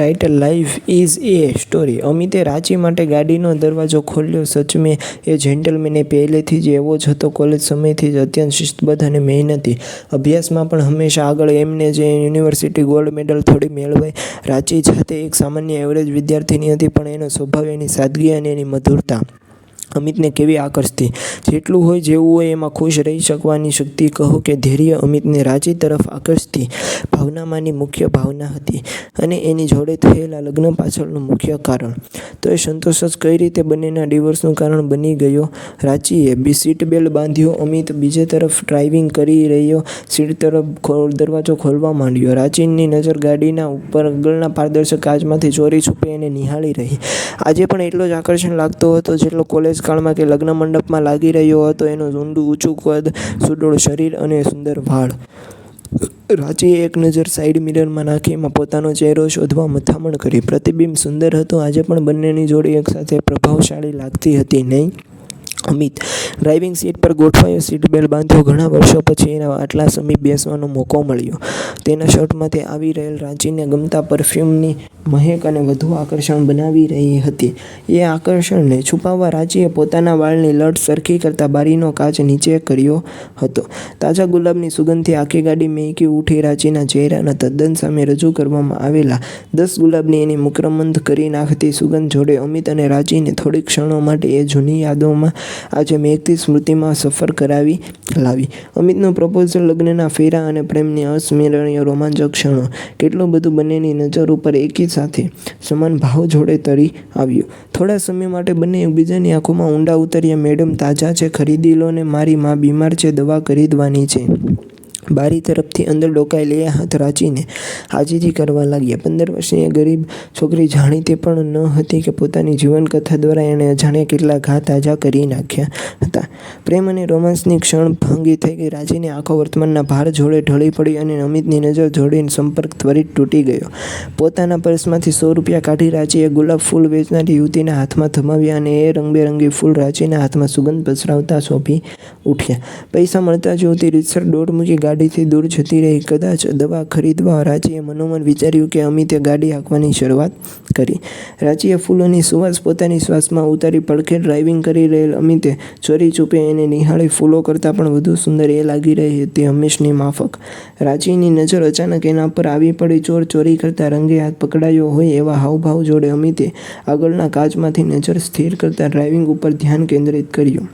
Title life is a story અમિતે Ranchi માટે ગાડીનો દરવાજો ખોલ્યો. સચમે એ જેન્ટલમેન પહેલેથી જ એવો જ હતો. કોલેજ સમયથી જ અત્યંત શિસ્તબદ્ધ અને મહેનતી. અભ્યાસમાં પણ હંમેશા આગળ એમને જે યુનિવર્સિટી ગોલ્ડ મેડલ થોડી મેળવાઈ. રાંચી જાતે એક સામાન્ય એવરેજ વિદ્યાર્થીની હતી, પણ એનો સ્વભાવ, એની સાદગી અને એની મધુરતા. અમિતને કેવી આકર્ષતી? જેટલું હોય જેવું હોય એમાં ખુશ રહી શકવાની શક્તિ કહો કે ધૈર્ય અમિતને રાંચી તરફ આકર્ષતી ભાવનામાંની મુખ્ય ભાવના હતી અને એની જોડે થયેલા લગ્ન પાછળનું મુખ્ય કારણ. તો એ સંતોષ જ કઈ રીતે બંનેના ડિવોર્સનું કારણ બની ગયો? રાંચીએ બી સીટ બેલ્ટ બાંધ્યો, અમિત બીજે તરફ ડ્રાઇવિંગ કરી રહ્યો, સીટ તરફ દરવાજો ખોલવા માંડ્યો. રાંચીની નજર ગાડીના ઉપર આગળના પારદર્શક કાચમાંથી ચોરી છુપે એને નિહાળી રહી. આજે પણ એટલો જ આકર્ષણ લાગતો હતો જેટલો કોલેજ કાળમાં કે લગ્ન મંડપમાં લાગી રહ્યો હતો, એનું ઊંડું ઊંચું કદ, સુડોળ શરીર અને સુંદર વાળ. રાજીએ એક નજર સાઈડ મિરરમાં નાખી, એમાં પોતાનો ચહેરો શોધવા મથામણ કરી. પ્રતિબિંબ સુંદર હતું, આજે પણ બંનેની જોડી એકસાથે પ્રભાવશાળી લાગતી હતી, નહીં? અમિત ડ્રાઇવિંગ સીટ પર ગોઠવાયો સીટ બેલ્ટ બાંધ્યો. ઘણા વર્ષો પછી એના આટલા સમીપ બેસવાનો મોકો મળ્યો. તેના શર્ટમાંથી આવી રહેલ રાંચીને ગમતા પરફ્યુમની મહેક અને વધુ આકર્ષણ બનાવી રહી હતી. એ આકર્ષણને છુપાવવા રાંચીએ પોતાના વાળની લટ સરખી કરતા બારીનો કાચ નીચે કર્યો હતો. તાજા ગુલાબની સુગંધથી આખી ગાડી મેંકી ઉઠી રાંચીના ચહેરાના તદ્દન સામે રજૂ કરવામાં આવેલા દસ ગુલાબની એની મુક્રમંદ કરી નાખતી સુગંધ જોડે અમિત અને રાંચીને થોડીક ક્ષણો માટે એ જૂની યાદોમાં આજે મેઘથી સ્મૃતિમાં સફર કરાવી, લાવી. અમિતનો પ્રપોઝલ લગ્નના ફેરા અને પ્રેમની અસ્મરણીય રોમાંચક ક્ષણો. કેટલું બધું બંનેની નજર ઉપર એકી સાથે સમાન ભાવ જોડે તરી આવ્યું. થોડા સમય માટે બંને એકબીજાની આંખોમાં ઊંડા ઉતર્યા મેડમ, તાજા છે, ખરીદી લો ને મારી માં બીમાર છે, દવા ખરીદવાની છે. બારી તરફથી અંદર ડોકાયેલી હાથ રાચીને હાજીજી કરવા લાગ્યા પંદર વર્ષની ગરીબ છોકરી જાણીતી પણ ન હતી કે પોતાની જીવનકથા દ્વારા એણે અજાણ્યા કેટલા ઘા તાજા કરી નાખ્યા હતા. પ્રેમ અને રોમાન્સની ક્ષણ ભાંગી થઈ ગઈ. રાજીની આંખો વર્તમાનના ભાર જોડે ઢળી પડી અને અમિતની નજર જોડીને સંપર્ક ત્વરિત તૂટી ગયો. પોતાના પર્સમાંથી સો રૂપિયા કાઢી રાજીએ ગુલાબ ફૂલ વેચનારી યુવતીના હાથમાં થમાવ્યા અને એ રંગબેરંગી ફૂલ રાચીના હાથમાં સુગંધ પસરાવતા શોભી ઉઠ્યા. પૈસા મળતા જ યુવતી રીતસર દોડ મૂકી ગાડીથી દૂર જતી રહી. કદાચ દવા ખરીદવા રાજીએ મનોમન વિચાર્યું કે અમિતે ગાડી હાંકવાની શરૂઆત કરી. રાજીએ ફૂલોની સુવાસ પોતાની શ્વાસમાં ઉતારી પડખે ડ્રાઇવિંગ કરી રહેલ અમિતે ચોરી ચૂપે એને નિહાળી ફૂલો કરતાં પણ વધુ સુંદર એ લાગી રહી હતી હંમેશની માફક. રાજીની નજર અચાનક એના પર આવી પડી. ચોર ચોરી કરતાં રંગે હાથ પકડાયો હોય એવા હાવભાવ જોડે અમિતે આગળના કાચમાંથી નજર સ્થિર કરતાં ડ્રાઇવિંગ ઉપર ધ્યાન કેન્દ્રિત કર્યું.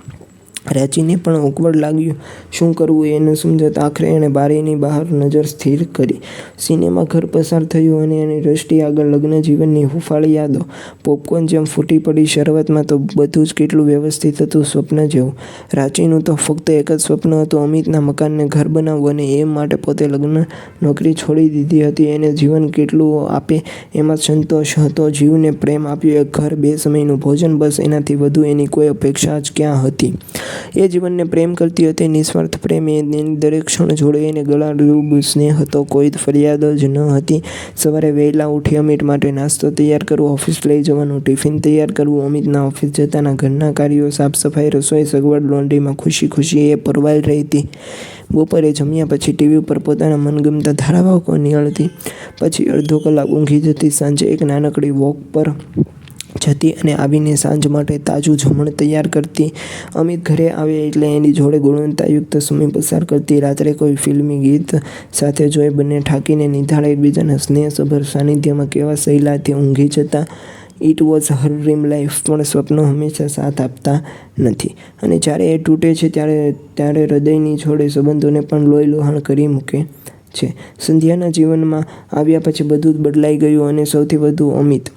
રાંચીને પણ ઓકવર્ડ લાગ્યું. શું કરવું એનું સમજત આખરે એણે બારીની બહાર નજર સ્થિર કરી. સિનેમા ઘર પસાર થયું અને એની દ્રષ્ટિ આગળ લગ્ન જીવનની હુંફાળી યાદો. પોપકોર્ન જેમ ફૂટી પડી શરૂઆતમાં તો બધું જ કેટલું વ્યવસ્થિત હતું સ્વપ્ન જેવું. રાંચીનું તો ફક્ત એક જ સ્વપ્ન હતું અમિતના મકાનને ઘર બનાવવું અને એ માટે પોતે લગ્ન નોકરી છોડી દીધી હતી. એને જીવન કેટલું આપે એમાં સંતોષ હતો. જીવને પ્રેમ આપ્યો. એક ઘર, બે સમયનું ભોજન, બસ, એનાથી વધુ એની કોઈ અપેક્ષા જ ક્યાં હતી? એ જીવનને પ્રેમ કરતી હતી નિસ્વાર્થ પ્રેમ એ દરેક ક્ષણ જોડે એને ગળાડૂબ સ્નેહ હતો. કોઈ ફરિયાદ જ ન હતી. સવારે વહેલા ઉઠી અમિત માટે નાસ્તો તૈયાર કરવો, ઓફિસ લઈ જવાનું, ટિફિન તૈયાર કરવું, અમિતના ઓફિસ જતાના ઘરના કાર્યો સાફ સફાઈ રસોઈ, સગવડ, લોન્ડ્રીમાં ખુશી ખુશી એ પરવાઈ રહી હતી. બપોરે જમ્યા પછી ટીવી ઉપર પોતાના મનગમતા ધારાવાહકો નિહાળતી પછી અડધો કલાક ઊંઘી જતી સાંજે એક નાનકડી વોક પર જતી અને આવીને સાંજ માટે તાજું જમણ તૈયાર કરતી. અમિત ઘરે આવે એટલે એની જોડે ગુણવત્તાયુક્ત સમય પસાર કરતી. રાત્રે કોઈ ફિલ્મી ગીત સાથે જોઈ બંને ઠાકીને નિધાળે એકબીજાના સ્નેહસભર સાનિધ્યમાં કેવા સહેલાથી ઊંઘી જતા. It was her dream life પણ સ્વપ્નો હંમેશા સાથ આપતા નથી. અને જ્યારે એ તૂટે છે ત્યારે ત્યારે હૃદયની જોડે સંબંધોને પણ લોહી લોહાણ કરી મૂકે છે. સંધ્યાના જીવનમાં આવ્યા પછી બધું જ બદલાઈ ગયું અને સૌથી વધુ અમિત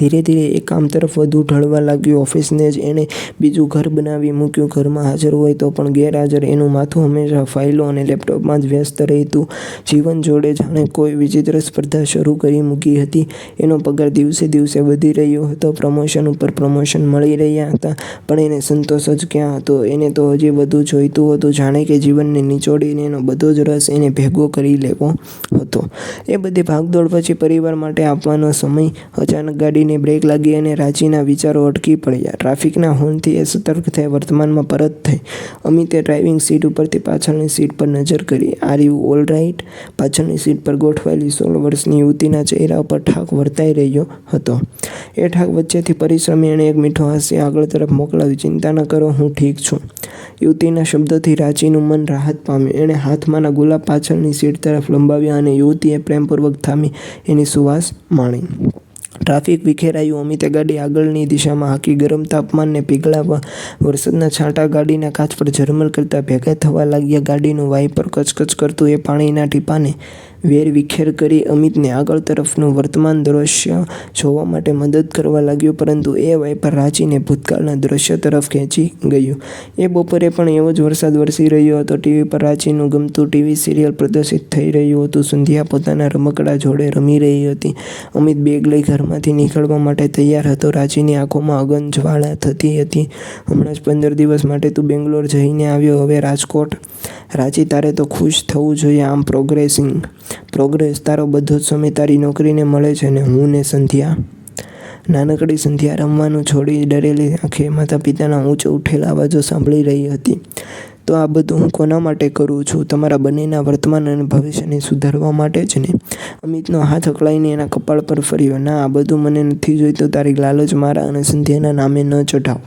ધીરે ધીરે એ કામ તરફ વધુ ઢળવા લાગ્યું. ઓફિસને જ એણે બીજું ઘર બનાવી મૂક્યું. ઘરમાં હાજર હોય તો પણ ગેરહાજર. એનું માથું હંમેશા ફાઇલો અને લેપટોપમાં જ વ્યસ્ત રહેતું. જીવન જોડે જાણે કોઈ વિચિત્ર સ્પર્ધા શરૂ કરી મૂકી હતી. એનો પગાર દિવસે દિવસે વધી રહ્યો હતો. પ્રમોશન ઉપર પ્રમોશન મળી રહ્યા હતા. પણ એને સંતોષ જ ક્યાં હતો? એને તો હજી વધુ જોઈતું હતું. જાણે કે જીવનને નિચોડીને એનો બધો જ રસ એને ભેગો કરી લેવો હતો. એ બધી ભાગદોડ પછી પરિવાર માટે આપવાનો સમય અચાનક ગાડીની ગાડીને બ્રેક લાગી અને રાજીના વિચારો અટકી પડ્યા. ટ્રાફિકના હોર્નથી એ સતર્ક થઈ વર્તમાનમાં પરત થઈ. અમિતે ડ્રાઇવિંગ સીટ ઉપરથી પાછળની સીટ પર નજર કરી. આર યુ ઓલ રાઇટ પાછળની સીટ પર ગોઠવાયેલી સોળ વર્ષની યુવતીના ચહેરા પર ઠાક વર્તાઈ રહ્યો હતો. એ ઠાક વચ્ચેથી પરિશ્રમી એણે એક મીઠો હાસ્ય આગળ તરફ મોકલાવી, ચિંતા ન કરો, હું ઠીક છું. યુવતીના શબ્દોથી રાજીનું મન રાહત પામ્યું. એણે હાથમાંના ગુલાબ પાછળની સીટ તરફ લંબાવ્યા અને યુવતીએ પ્રેમપૂર્વક થામી. એની સુવાસ માણી. ટ્રાફિક વિખેરાયું. અમિતે ગાડી આગળની દિશામાં હાકી ગરમ તાપમાનને પીગળાવવા વરસાદના છાંટા ગાડીના કાચ પર ઝરમર કરતા ભેગા થવા લાગ્યા. ગાડીનું વાઇપર કચકચ કરતું એ પાણીના ટીપાને વેર વિખેર કરી અમિતને આગળ તરફનું વર્તમાન દૃશ્ય જોવા માટે મદદ કરવા લાગ્યો, પરંતુ એ વાઇપર રાચીને ભૂતકાળના દૃશ્ય તરફ ખેંચી ગયું. એ બપોરે પણ એવો જ વરસાદ વરસી રહ્યો હતો. ટીવી પર રાચીનું ગમતું ટીવી સિરિયલ પ્રદર્શિત થઈ રહ્યું હતું. સંધ્યા પોતાના રમકડા જોડે રમી રહી હતી. અમિત બેગ લઈ ઘરમાંથી નીકળવા માટે તૈયાર હતો. રાચીની આંખોમાં અગન જ્વાળા થતી હતી. હમણાં જ પંદર દિવસ માટે તું બેંગ્લોર જઈને આવ્યો. હવે રાજકોટ. રાચી તારે તો ખુશ થવું જોઈએ. આમ પ્રોગ્રેસિંગ પ્રોગ્રેસ તારો બધો જ સમય તારી નોકરીને મળે છે ને હું ને સંધ્યા. નાનકડી સંધ્યા રમવાનું છોડી ડરેલી આંખે માતા પિતાના ઊંચો ઉઠેલા અવાજો સાંભળી રહી હતી. તો આ બધું હું કોના માટે કરું છું? તમારા બંનેના વર્તમાન અને ભવિષ્યને સુધારવા માટે જ ને? અમિતનો હાથ અકળાઈને એના કપાળ પર ફર્યો. ના, આ બધું મને નથી જોઈતું. તારી લાલચ મારા અને સંધ્યાના નામે ન ચઢાવ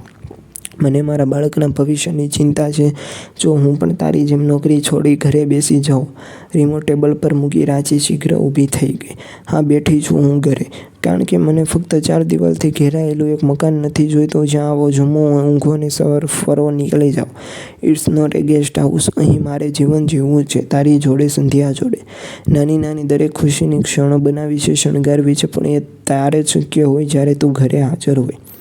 મને મારા બાળકના ભવિષ્યની ચિંતા છે. જો હું પણ તારી જેમ નોકરી છોડી ઘરે બેસી જાઉં રિમોટ ટેબલ પર મૂકી રાંચી શીઘ્ર ઊભી થઈ ગઈ. હા, બેઠી છું હું ઘરે. કારણ કે મને ફક્ત ચાર દિવાલથી ઘેરાયેલું એક મકાન નથી જોઈતો, જ્યાં આવો જમો ઊંઘો અને સવાર ફરવો નીકળી જાઓ it's not a guest house અહીં મારે જીવન જીવવું છે. તારી જોડે, સંધ્યા જોડે. નાની નાની દરેક ખુશીની ક્ષણો બનાવી છે. શણગારવી છે, પણ એ તારે શક્ય હોય જ્યારે તું ઘરે હાજર હોય.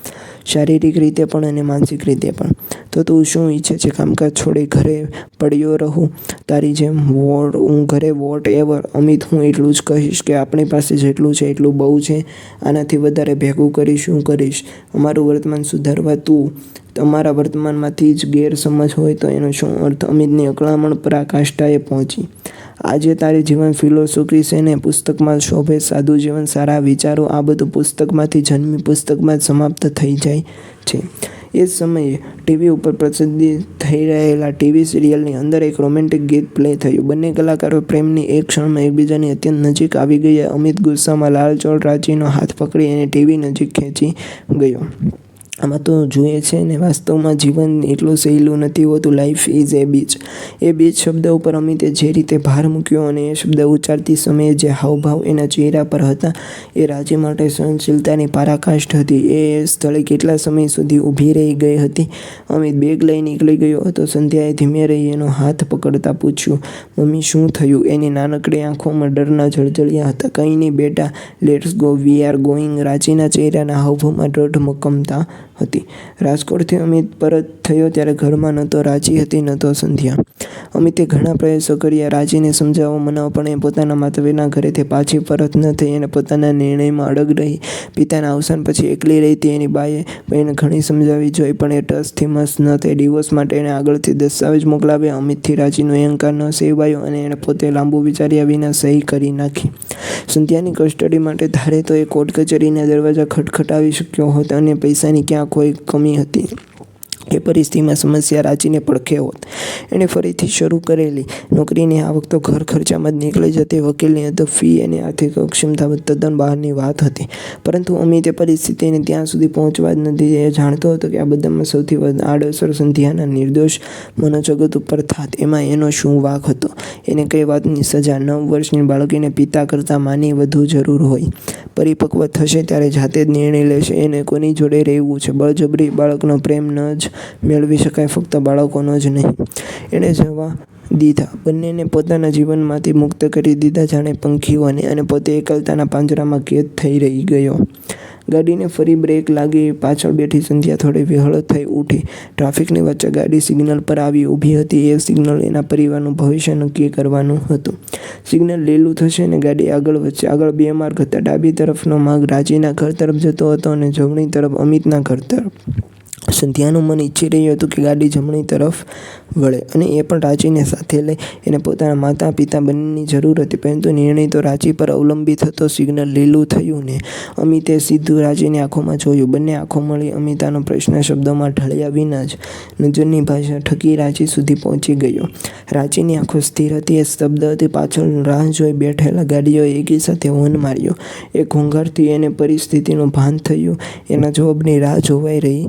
શારીરિક રીતે પણ અને માનસિક રીતે પણ. તો તું શું ઈચ્છે છે? કામકાજ છોડી, ઘરે પડ્યો રહું. તારી જેમ વોટ હું ઘરે વોટ એવર, અમિત, હું એટલું જ કહીશ કે આપણી પાસે જેટલું છે એટલું બહુ છે. આનાથી વધારે ભેગું કરીશ હું કરીશ? અમારું વર્તમાન સુધારવા તું તમારા વર્તમાનમાંથી જ ગેરસમજ હોય તો એનો શું અર્થ? અમિતની અકળામણ પરાકાષ્ઠાએ પહોંચી. આજે તારી જીવન ફિલોસોફી છે ને પુસ્તકમાં શોભે, સાદું જીવન, સારા વિચારો, આ બધું પુસ્તકમાંથી જન્મી, પુસ્તકમાં જ સમાપ્ત થઈ જાય છે. એ જ સમયે ટીવી ઉપર પ્રસિદ્ધ થઈ રહેલા ટીવી સિરિયલની અંદર એક રોમેન્ટિક ગીત પ્લે થયું. બંને કલાકારો પ્રેમની એક ક્ષણમાં એકબીજાની અત્યંત નજીક આવી ગયા. અમિત ગુસ્સામાં લાલચોળ રાચીનો હાથ પકડી એને ટીવી નજીક ખેંચી ગયો. આમાં તો જોઈએ છે ને વાસ્તવમાં જીવન એટલું સહેલું નથી હોતું. Life is a beach a beach શબ્દ ઉપર અમિતે જે રીતે ભાર મૂક્યો અને એ શબ્દ ઉચ્ચારતી સમયે જે હાવભાવ એના ચહેરા પર હતા, એ રાજી માટે સહનશીલતાની પારાકાષ્ઠ હતી. એ સ્થળે કેટલા સમય સુધી ઊભી રહી ગઈ હતી? અમિત બેગ લઈ નીકળી ગયો હતો. સંધ્યાએ ધીમે રહી એનો હાથ પકડતા પૂછ્યું, મમ્મી, શું થયું? એની નાનકડી આંખોમાં ડરના જળજળિયા હતા. કંઈ નહીં બેટા let's go we are going રાજીના ચહેરાના હાવભાવમાં દઢ મક્કમતા હતી. રાજકોટથી અમિત પરત થયો ત્યારે ઘરમાં ન તો રાજી હતી, ન તો સંધ્યા. અમિતે ઘણા પ્રયાસો કર્યા. રાજીને સમજાવવા મનાવ પણ એ પોતાના માતાપિતાના ઘરેથી પાછી પરત ન થઈ અને પોતાના નિર્ણયમાં અડગ રહી. પિતાના અવસાન પછી એકલી રહેતી એની બાએ એને ઘણી સમજાવી જોઈ, પણ એ ટસથી મસ્ત ન થઈ. ડિવોર્સ માટે એણે આગળથી દસ્તાવેજ મોકલાવ્યા. અમિતથી રાજીનો અહંકાર ન સેવાયો અને એણે પોતે લાંબુ વિચાર્યા વિના સહી કરી નાખી. સંધ્યાની કસ્ટડી માટે ધારે તો એ કોર્ટ કચેરીના દરવાજા ખટખટાવી શક્યો હોત અને પૈસાની ક્યાં કોઈ કમી હતી. એ પરિસ્થિતિમાં સમસ્યા રાજીને પડખે હોત. એણે ફરીથી શરૂ કરેલી નોકરીની આવક તો ઘર ખર્ચામાં જ નીકળી જતી વકીલની તો ફી અને આર્થિક અક્ષમતા તદ્દન બહારની વાત હતી. પરંતુ અમિતે પરિસ્થિતિને ત્યાં સુધી પહોંચવા જ નથી. એ જાણતો હતો કે આ બધામાં સૌથી આડઅસર સંધ્યાના નિર્દોષ મનોજગત ઉપર થાત. એમાં એનો શું વાક હતો? એને કઈ વાતની સજા નવ વર્ષની બાળકીને પિતા કરતાં માની વધુ જરૂર હોય. પરિપક્વ થશે ત્યારે જાતે જ નિર્ણય લેશે. એને કોની જોડે રહેવું છે? બળજબરી બાળકનો પ્રેમ ન જ મેળવી શકાય, ફક્ત બાળકોનો જ નહીં. એણે જવા દીધા. બંનેને પોતાના જીવનમાંથી મુક્ત કરી દીધા. જાણે પંખીઓને અને પોતે એકલતાના પાંજરામાં કેદ થઈ રહી ગયો. ગાડીને ફરી બ્રેક લાગી, પાછળ બેઠી સંધ્યા થોડી વિહળ થઈ ઉઠી. ટ્રાફિકની વચ્ચે ગાડી સિગ્નલ પર આવી ઊભી હતી. એ સિગ્નલ એના પરિવારનું ભવિષ્ય નક્કી કરવાનું હતું. સિગ્નલ લીલું થશે ને ગાડી આગળ વચ્ચે આગળ બે માર્ગ હતા. ડાબી તરફનો માર્ગ રાજીના ઘર તરફ જતો હતો અને જમણી તરફ અમિતના ઘર તરફ. સંધ્યાનું મન ઈચ્છી રહ્યું હતું કે ગાડી જમણી તરફ વળે અને એ પણ રાંચીને સાથે લઈ એને પોતાના માતા પિતા બંનેની જરૂર હતી, પરંતુ નિર્ણય તો રાંચી પર અવલંબિત હતો સિગ્નલ લીલું થયું ને અમિતે સીધું રાંચીની આંખોમાં જોયું. બંને આંખો મળી અમિતાનો પ્રશ્ન શબ્દોમાં ઢળ્યા વિના જ નજરની ભાષા ઠકી રાંચી સુધી પહોંચી ગયો. રાંચીની આંખો સ્થિર હતી, એ શબ્દ હતી, પાછળ રાહ જોઈ બેઠેલા ગાડીઓ એકી સાથે હોન માર્યો. એ ઘોંઘાટથી એને પરિસ્થિતિનું ભાન થયું. એના જવાબની રાહ જોવાઈ રહી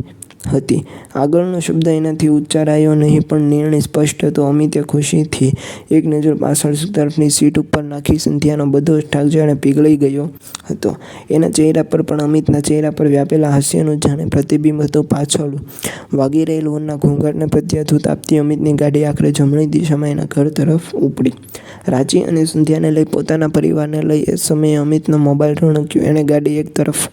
હતી. આગળનો શબ્દ એનાથી ઉચ્ચારાયો નહીં, પણ નિર્ણય સ્પષ્ટ હતો. અમિતે ખુશીથી એક નજર પાછળ તરફની સીટ ઉપર નાખી સંધ્યાનો બધો ઠાક જાણે પીગળી ગયો હતો. એના ચહેરા પર પણ અમિતના ચહેરા પર વ્યાપેલા હાસ્યનું જાણે પ્રતિબિંબ હતું પાછળ. વાગી રહેલ હોર્નના ઘોંઘાટને પ્રત્યાઘાત આપતી અમિતની ગાડી આખરે જમણી દિશામાં એના ઘર તરફ ઉપડી. રાંચી અને સંધ્યાને લઈ પોતાના પરિવારને લઈ એ સમયે અમિતનો મોબાઈલ રણક્યો. એણે ગાડી એક તરફ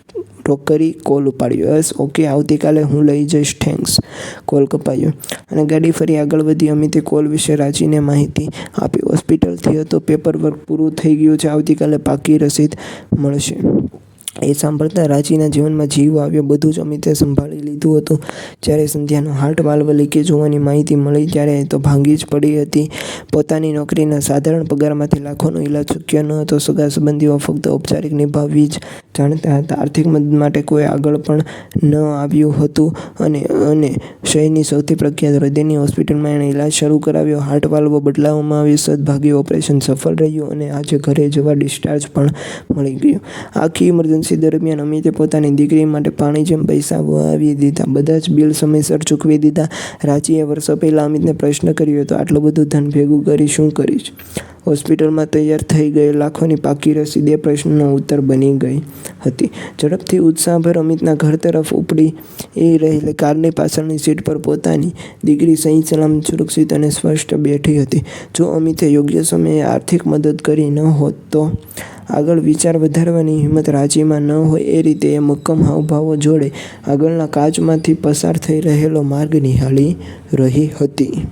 રોક કરી કોલ ઉપાડ્યો. યસ ઓકે આવતીકાલે હું લઈ જઈશ. થેન્ક્સ કોલ કપાયો. અને ગાડી ફરી આગળ વધી. અમિતે કોલ વિશે રાજીને માહિતી આપી. હોસ્પિટલથી હતો. પેપર વર્ક પૂરું થઈ ગયું છે. આવતીકાલે પાકી રસીદ મળશે. એ સાંભળતા રાજીના જીવનમાં જીવ આવ્યો, બધું જ અમિતે સંભાળી લીધું હતું. જ્યારે સંધ્યાનો હાર્ટ વાલ્વ લીકેજ હોવાની માહિતી મળી, ત્યારે તો ભાંગી જ પડી હતી. પોતાની નોકરીના સાધારણ પગારમાંથી લાખોનો ઈલાજ શક્ય ન હતો. સગા સંબંધીઓ ફક્ત ઔપચારિક નિભાવવી જ જાણતા હતા. આર્થિક મદદ માટે કોઈ આગળ પણ ન આવ્યું હતું. અને અને શહેરની સૌથી પ્રખ્યાત હૃદયની હોસ્પિટલમાં એણે ઈલાજ શરૂ કરાવ્યો. હાર્ટ વાલ્વ બદલાવવામાં આવ્યો. સદભાગ્યે ઓપરેશન સફળ રહ્યું અને આજે ઘરે જવા ડિસ્ચાર્જ પણ મળી ગયું. આખી ઇમરજન્સી દરમિયાન અમિતે પોતાની દીકરી માટે પાણી જેમ પૈસા વહાવી દીધા. બધા જ બિલ સમયસર ચૂકવી દીધા. રાંચીએ વર્ષો પહેલાં અમિતને પ્રશ્ન કર્યો હતો, આટલું બધું ધન ભેગું કરી શું કરીશ? હોસ્પિટલમાં તૈયાર થઈ ગઈ લાખોની પાકી રસીદ એ પ્રશ્નનો ઉત્તર બની ગઈ હતી. ઝડપથી ઉત્સાહભર અમિતના ઘર તરફ ઉપડી એ રહેલી કારની પાછળની સીટ પર પોતાની દીકરી સહી સલામ સુરક્ષિત અને સ્પષ્ટ બેઠી હતી. જો અમિતે યોગ્ય સમયે આર્થિક મદદ કરી ન હોત તો આગળ વિચાર વધારવાની હિંમત રાજીમાં ન હોય એ રીતે એ મક્કમ હાવભાવો જોડે આગળના કાચમાંથી પસાર થઈ રહેલો માર્ગ નિહાળી રહી હતી.